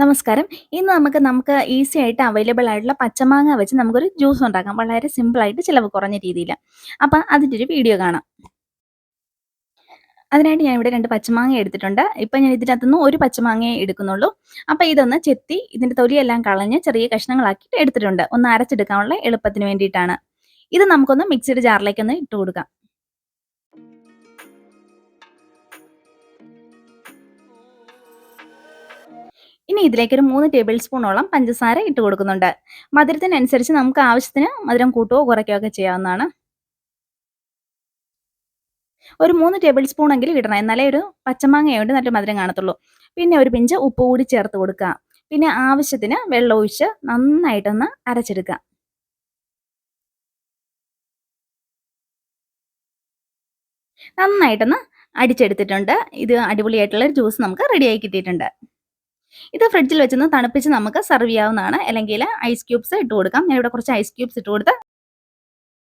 നമസ്കാരം. ഇന്ന് നമുക്ക് നമുക്ക് ഈസി ആയിട്ട് അവൈലബിൾ ആയിട്ടുള്ള പച്ചമാങ്ങ വെച്ച് നമുക്കൊരു ജ്യൂസ് ഉണ്ടാക്കാം. വളരെ സിമ്പിൾ ആയിട്ട് ചിലവ് കുറഞ്ഞ രീതിയിൽ അപ്പൊ അതിന്റെ ഒരു വീഡിയോ കാണാം. അതിനായിട്ട് ഞാൻ ഇവിടെ രണ്ട് പച്ചമാങ്ങ എടുത്തിട്ടുണ്ട്. ഇപ്പൊ ഞാൻ ഇതിനകത്തുനിന്ന് ഒരു പച്ചമാങ്ങയെ എടുക്കുന്നുള്ളൂ. അപ്പൊ ഇതൊന്ന് ചെത്തി ഇതിന്റെ തൊലിയെല്ലാം കളഞ്ഞ് ചെറിയ കഷ്ണങ്ങളാക്കിയിട്ട് എടുത്തിട്ടുണ്ട്. ഒന്ന് അരച്ചെടുക്കാനുള്ള എളുപ്പത്തിന് വേണ്ടിയിട്ടാണ്. ഇത് നമുക്കൊന്ന് മിക്സിയുടെ ജാറിലേക്കൊന്ന് ഇട്ട് കൊടുക്കാം. ഇനി ഇതിലേക്ക് ഒരു മൂന്ന് ടേബിൾ സ്പൂണോളം പഞ്ചസാര ഇട്ട് കൊടുക്കുന്നുണ്ട്. മധുരത്തിനനുസരിച്ച് നമുക്ക് ആവശ്യത്തിന് മധുരം കൂട്ടുകയോ കുറയ്ക്കുകയോ ഒക്കെ ചെയ്യാവുന്നതാണ്. ഒരു മൂന്ന് ടേബിൾ സ്പൂൺ എങ്കിലും ഇടണം. എന്നാലേ ഒരു പച്ചമാങ്ങയുണ്ട് നല്ല മധുരം കാണത്തുള്ളൂ. പിന്നെ ഒരു പിഞ്ച് ഉപ്പ് കൂടി ചേർത്ത് കൊടുക്കുക. പിന്നെ ആവശ്യത്തിന് വെള്ളം ഒഴിച്ച് നന്നായിട്ടൊന്ന് അരച്ചെടുക്കുക. നന്നായിട്ടൊന്ന് അടിച്ചെടുത്തിട്ടുണ്ട്. ഇത് അടിപൊളിയായിട്ടുള്ള ഒരു ജ്യൂസ് നമുക്ക് റെഡിയായി കിട്ടിയിട്ടുണ്ട്. ഇത് ഫ്രിഡ്ജിൽ വെച്ചൊന്ന് തണുപ്പിച്ച് നമുക്ക് സെർവ് ചെയ്യാവുന്നതാണ്. അല്ലെങ്കിൽ ഐസ് ക്യൂബ്സ് ഇട്ട് കൊടുക്കാം. ഞാൻ ഇവിടെ കുറച്ച് ഐസ് ക്യൂബ്സ് ഇട്ട് കൊടുത്ത്